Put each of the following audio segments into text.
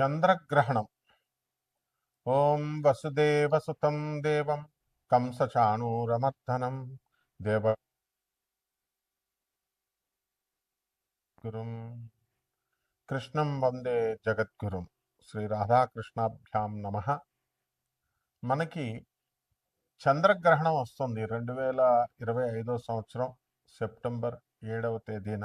చంద్రగ్రహణం. ఓం వసుదేవసుతం దేవం కంసచాణూరమర్దనం దేవ గురుం కృష్ణం వందే జగద్గురుం శ్రీ రాధాకృష్ణాభ్యాం నమ. మనకి చంద్రగ్రహణం వస్తుంది. రెండు వేల ఇరవై ఐదో సంవత్సరం సెప్టెంబర్ ఏడవ తేదీన.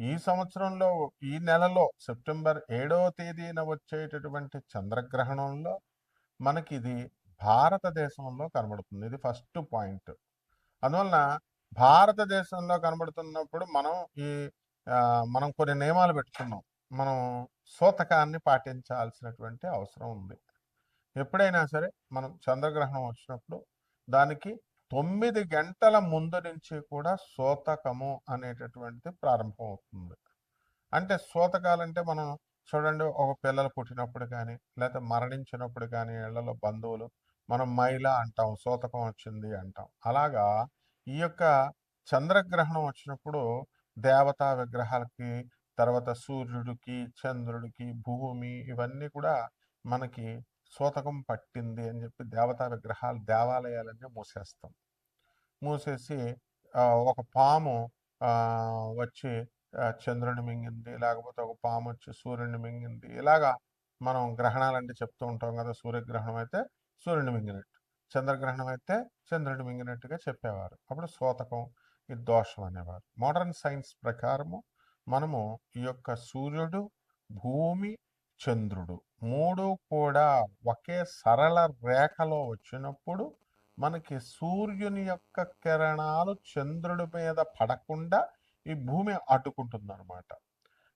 ఈ సంవత్సరంలో ఈ నెలలో సెప్టెంబర్ ఏడవ తేదీన వచ్చేటటువంటి చంద్రగ్రహణంలో మనకి ఇది భారతదేశంలో కనబడుతుంది. ఇది ఫస్ట్ పాయింట్. అందువలన భారతదేశంలో కనబడుతున్నప్పుడు మనం ఈ మనం కొన్ని నియమాలు పెట్టుకున్నాం. మనం సూతకాన్ని పాటించాల్సినటువంటి అవసరం ఉంది. ఎప్పుడైనా సరే మనం చంద్రగ్రహణం వచ్చినప్పుడు దానికి తొమ్మిది గంటల ముందు నుంచి కూడా శోతకము అనేటటువంటిది ప్రారంభం అవుతుంది అంటే సూతకాలంటే మనం చూడండి ఒక పిల్లలు పుట్టినప్పుడు కానీ లేదా మరణించినప్పుడు కానీ ఇళ్ళలో బంధువులు మనం మైల అంటాం శోతకం వచ్చింది అంటాం. అలాగా ఈ యొక్క చంద్రగ్రహణం వచ్చినప్పుడు దేవతా విగ్రహాలకి తర్వాత సూర్యుడికి చంద్రుడికి భూమి ఇవన్నీ కూడా మనకి సూతకం పట్టింది అని చెప్పి దేవతా విగ్రహాలు దేవాలయాలన్నీ మూసేస్తాం. మూసేసి ఒక పాము వచ్చి చంద్రుని మింగింది లేకపోతే ఒక పాము వచ్చి సూర్యుని మింగింది. ఇలాగా మనం గ్రహణాలంటే చెప్తూ ఉంటాం కదా సూర్యగ్రహణం అయితే సూర్యుని మింగినట్టు. చంద్రగ్రహణం అయితే చంద్రుని మింగినట్టుగా చెప్పేవారు. అప్పుడు శోతకం ఇది దోషం అనేవారు. మోడర్న్ సైన్స్ ప్రకారము మనము ఈ యొక్క సూర్యుడు భూమి చంద్రుడు. మూడు కూడా ఒకే సరళ రేఖలో వచ్చినప్పుడు మనకి సూర్యుని యొక్క కిరణాలు చంద్రుడి మీద పడకుండా ఈ భూమి అడ్డుకుంటుంది అనమాట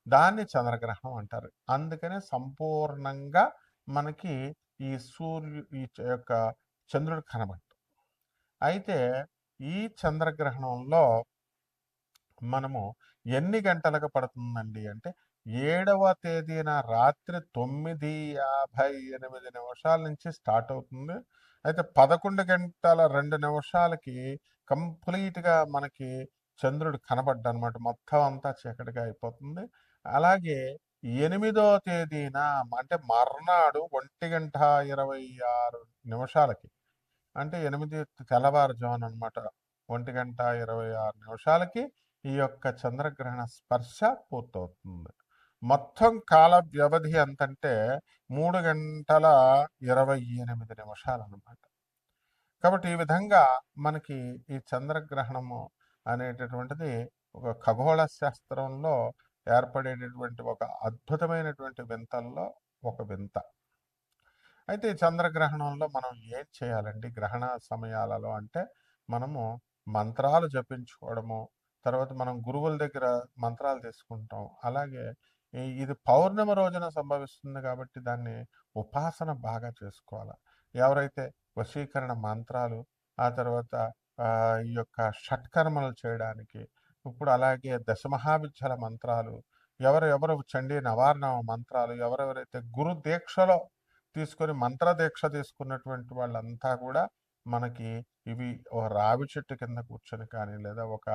దాన్ని చంద్రగ్రహణం అంటారు. అందుకనే సంపూర్ణంగా మనకి ఈ సూర్యు ఈ యొక్క చంద్రుడు కనబడదు అయితే ఈ చంద్రగ్రహణంలో మనము ఎన్ని గంటలకు పడుతుందండి అంటే ఏడవ తేదీన రాత్రి తొమ్మిది యాభై ఎనిమిది నిమిషాల నుంచి స్టార్ట్ అవుతుంది. అయితే పదకొండు గంటల రెండు నిమిషాలకి కంప్లీట్గా మనకి చంద్రుడు కనబడ్డ అనమాట మొత్తం అంతా చీకటిగా అయిపోతుంది. అలాగే ఎనిమిదో తేదీన అంటే మర్నాడు ఒంటి గంట ఇరవై ఆరు నిమిషాలకి అంటే ఎనిమిది తెల్లవారుజామున అనమాట ఒంటి గంట ఇరవై ఆరు నిమిషాలకి ఈ యొక్క చంద్రగ్రహణ స్పర్శ పూర్తవుతుంది. మొత్తం కాల వ్యవధి ఎంతంటే మూడు గంటల ఇరవై ఎనిమిది నిమిషాలు అనమాట కాబట్టి ఈ విధంగా మనకి ఈ చంద్రగ్రహణము అనేటటువంటిది ఒక ఖగోళ శాస్త్రంలో ఏర్పడేటటువంటి ఒక అద్భుతమైనటువంటి వింతల్లో ఒక వింత. అయితే ఈ చంద్రగ్రహణంలో మనం ఏం చేయాలండి? గ్రహణ సమయాలలో అంటే మనము మంత్రాలు జపించుకోవడము తర్వాత మనం గురువుల దగ్గర మంత్రాలు తీసుకుంటాం అలాగే ఇది పౌర్ణమి రోజున సంభవిస్తుంది కాబట్టి దాన్ని ఉపాసన బాగా చేసుకోవాలి. ఎవరైతే వశీకరణ మంత్రాలు ఆ తర్వాత ఈ యొక్క షట్కర్మలు చేయడానికి ఇప్పుడు అలాగే దశమహావిద్యల మంత్రాలు ఎవరెవరు చండీ నవార్ణ మంత్రాలు ఎవరెవరైతే గురు దీక్షలో తీసుకొని మంత్ర దీక్ష తీసుకున్నటువంటి వాళ్ళంతా కూడా మనకి ఇవి ఒక రావి చెట్టు కింద కూర్చొని కానీ లేదా ఒక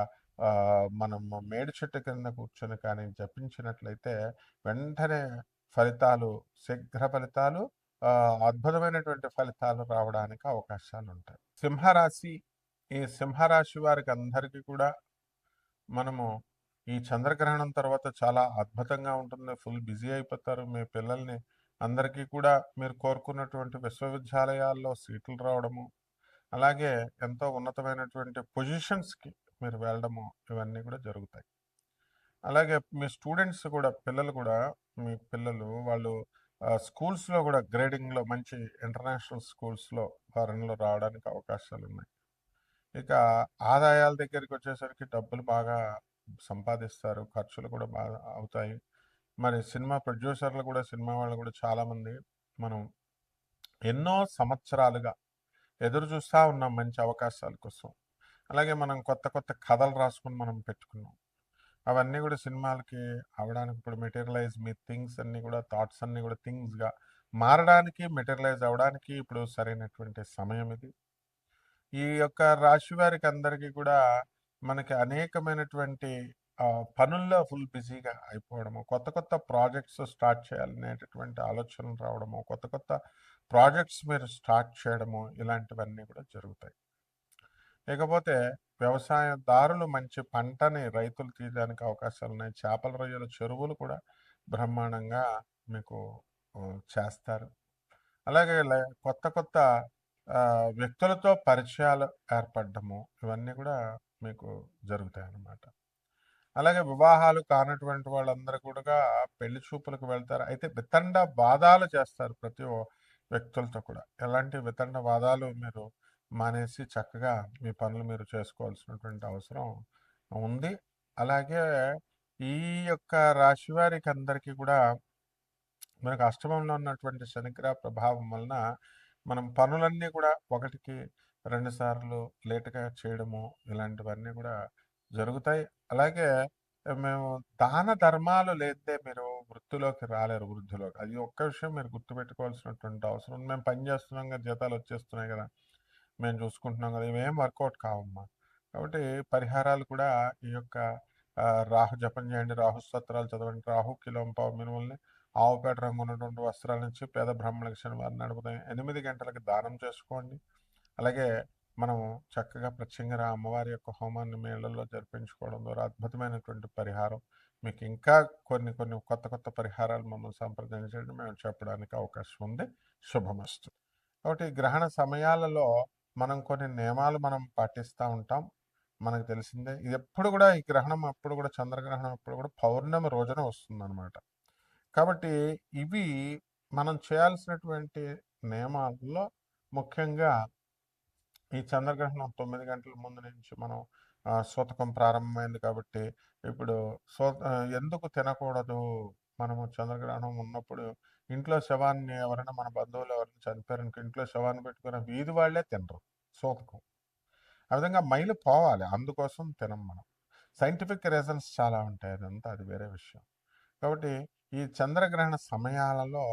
మనం మేడి చెట్టు కింద కూర్చొని కానీ జపించినట్లయితే వెంటనే ఫలితాలు శీఘ్ర ఫలితాలు అద్భుతమైనటువంటి ఫలితాలు రావడానికి అవకాశాలు ఉంటాయి సింహరాశి ఈ సింహరాశి వారికి అందరికీ కూడా మనము ఈ చంద్రగ్రహణం తర్వాత చాలా అద్భుతంగా ఉంటుంది. ఫుల్ బిజీ అయిపోతారు. మీ పిల్లల్ని అందరికీ కూడా మీరు కోరుకున్నటువంటి విశ్వవిద్యాలయాల్లో సీట్లు రావడము అలాగే ఎంతో ఉన్నతమైనటువంటి పొజిషన్స్కి మీరు వెళ్ళడము ఇవన్నీ కూడా జరుగుతాయి. అలాగే మీ స్టూడెంట్స్ కూడా పిల్లలు కూడా మీ పిల్లలు వాళ్ళు స్కూల్స్లో కూడా గ్రేడింగ్లో మంచి ఇంటర్నేషనల్ స్కూల్స్లో ఫారెన్లో రావడానికి అవకాశాలు ఉన్నాయి ఇక ఆదాయాల దగ్గరికి వచ్చేసరికి డబ్బులు బాగా సంపాదిస్తారు ఖర్చులు కూడా బాగా అవుతాయి. మరి సినిమా ప్రొడ్యూసర్లు కూడా సినిమా వాళ్ళు కూడా చాలామంది మనం ఎన్నో సంవత్సరాలుగా ఎదురు చూస్తూ ఉన్నాం మంచి అవకాశాల కోసం. అలాగే మనం కొత్త కొత్త కథలు రాసుకుని మనం పెట్టుకున్నాం. అవన్నీ కూడా సినిమాలకి అవడానికి ఇప్పుడు మెటీరియలైజ్ మీ థింగ్స్ అన్నీ కూడా థాట్స్ అన్నీ కూడా థింగ్స్గా మారడానికి మెటీరియలైజ్ అవ్వడానికి ఇప్పుడు సరైనటువంటి సమయం ఇది. ఈ యొక్క రాశి వారికి అందరికీ కూడా మనకి అనేకమైనటువంటి పనుల్లో ఫుల్ బిజీగా అయిపోవడము కొత్త కొత్త ప్రాజెక్ట్స్ స్టార్ట్ చేయాలనేటటువంటి ఆలోచనలు రావడము కొత్త కొత్త ప్రాజెక్ట్స్ మీరు స్టార్ట్ చేయడము ఇలాంటివన్నీ కూడా జరుగుతాయి. ఇకపోతే వ్యవసాయదారులు మంచి పంటని రైతులు తీయడానికి అవకాశాలు ఉన్నాయి. చేపల రొయ్యల చెరువులు కూడా బ్రహ్మాండంగా మీకు చేస్తారు. అలాగే కొత్త కొత్త వ్యక్తులతో పరిచయాలు ఏర్పడము ఇవన్నీ కూడా మీకు జరుగుతాయి అన్నమాట అలాగే వివాహాలు కానటువంటి వాళ్ళందరూ కూడా పెళ్ళి చూపులకు వెళ్తారు. అయితే వితండ వాదాలు చేస్తారు ప్రతి వ్యక్తులతో కూడా. ఎలాంటి వితండ వాదాలు మీరు మానేసి చక్కగా మీ పనులు మీరు చేసుకోవాల్సినటువంటి అవసరం ఉంది. అలాగే ఈ యొక్క రాశి వారికి అందరికీ కూడా మనకు అష్టమంలో ఉన్నటువంటి శనిగ్రహ ప్రభావం వలన మనం పనులన్నీ కూడా ఒకటికి రెండు సార్లు లేటుగా చేయడము ఇలాంటివన్నీ కూడా జరుగుతాయి. అలాగే మేము దాన ధర్మాలు లేదే మీరు వృత్తిలోకి రాలేరు వృద్ధిలోకి. అది ఒక్క విషయం మీరు గుర్తుపెట్టుకోవాల్సినటువంటి అవసరం మేము పని చేస్తున్నాం కదా జీతాలు వచ్చేస్తున్నాయి కదా. మేము చూసుకుంటున్నాం కదా ఇవేం వర్కౌట్ కావమ్మా. కాబట్టి పరిహారాలు కూడా ఈ యొక్క రాహు జపం చేయండి రాహు స్తోత్రాలు చదవండి రాహు కిలోంపావు మినుమల్ని ఆవుపేట రంగు ఉన్నటువంటి వస్త్రాల నుంచి పేద బ్రాహ్మణులకు శనివారం నడుపుతాయి ఎనిమిది గంటలకు దానం చేసుకోండి. అలాగే మనం చక్కగా ప్రత్యంగర అమ్మవారి యొక్క హోమాన్ని మేళల్లో జరిపించుకోవడం ద్వారా అద్భుతమైనటువంటి పరిహారం. మీకు ఇంకా కొన్ని కొన్ని కొత్త కొత్త పరిహారాలు మమ్మల్ని సంప్రదించండి. మేము చెప్పడానికి అవకాశం ఉంది. శుభమస్తు. కాబట్టి గ్రహణ సమయాలలో మనం కొన్ని నియమాలు మనం పాటిస్తూ ఉంటాం. మనకు తెలిసిందే. ఇది ఎప్పుడు కూడా ఈ గ్రహణం అప్పుడు కూడా చంద్రగ్రహణం అప్పుడు కూడా పౌర్ణమి రోజున వస్తుందన్నమాట. కాబట్టి ఇవి మనం చేయాల్సినటువంటి నియమాల్లో ముఖ్యంగా ఈ చంద్రగ్రహణం తొమ్మిది గంటల ముందు నుంచి మనం ఆ, సూతకం ప్రారంభమైంది కాబట్టి ఇప్పుడు సో ఎందుకు తినకూడదు? మనము చంద్రగ్రహణం ఉన్నప్పుడు ఇంట్లో శవాన్ని ఎవరైనా మన బంధువులు ఎవరైనా చనిపోయారు ఇంట్లో శవాన్ని పెట్టుకున్న వీధి వాళ్ళే తినరు. సూతకం ఆ విధంగా మైలు పోవాలి. అందుకోసం తినం మనం. సైంటిఫిక్ రీజన్స్ చాలా ఉంటాయి. అదంతా అది వేరే విషయం. కాబట్టి ఈ చంద్రగ్రహణ సమయాలలో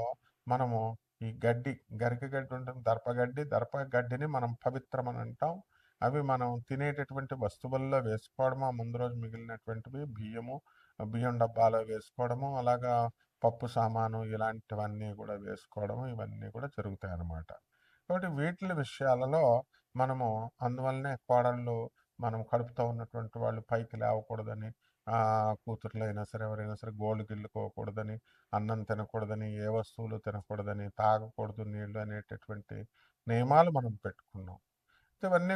మనము ఈ గడ్డి గరిక గడ్డి ఉంటుంది దర్పగడ్డి దర్ప గడ్డిని మనం పవిత్రం అని అంటాం. అవి మనం తినేటటువంటి వస్తువుల్లో వేసుకోవడము ముందు రోజు మిగిలినటువంటివి బియ్యము బియ్యం డబ్బాలో వేసుకోవడము అలాగా పప్పు సామాను ఇలాంటివన్నీ కూడా వేసుకోవడము ఇవన్నీ కూడా జరుగుతాయి అన్నమాట కాబట్టి వీటి విషయాలలో మనము అందువల్లనే కోడళ్ళు మనం కడుపుతో ఉన్నటువంటి వాళ్ళు పైకి లేవకూడదని ఆ కూతుర్లు అయినా సరే ఎవరైనా సరే గోళ్ళు గిల్లుకోకూడదని అన్నం తినకూడదని ఏ వస్తువులు తినకూడదని తాగకూడదు నీళ్ళు అనేటటువంటి నియమాలు మనం పెట్టుకున్నాం. ఇవన్నీ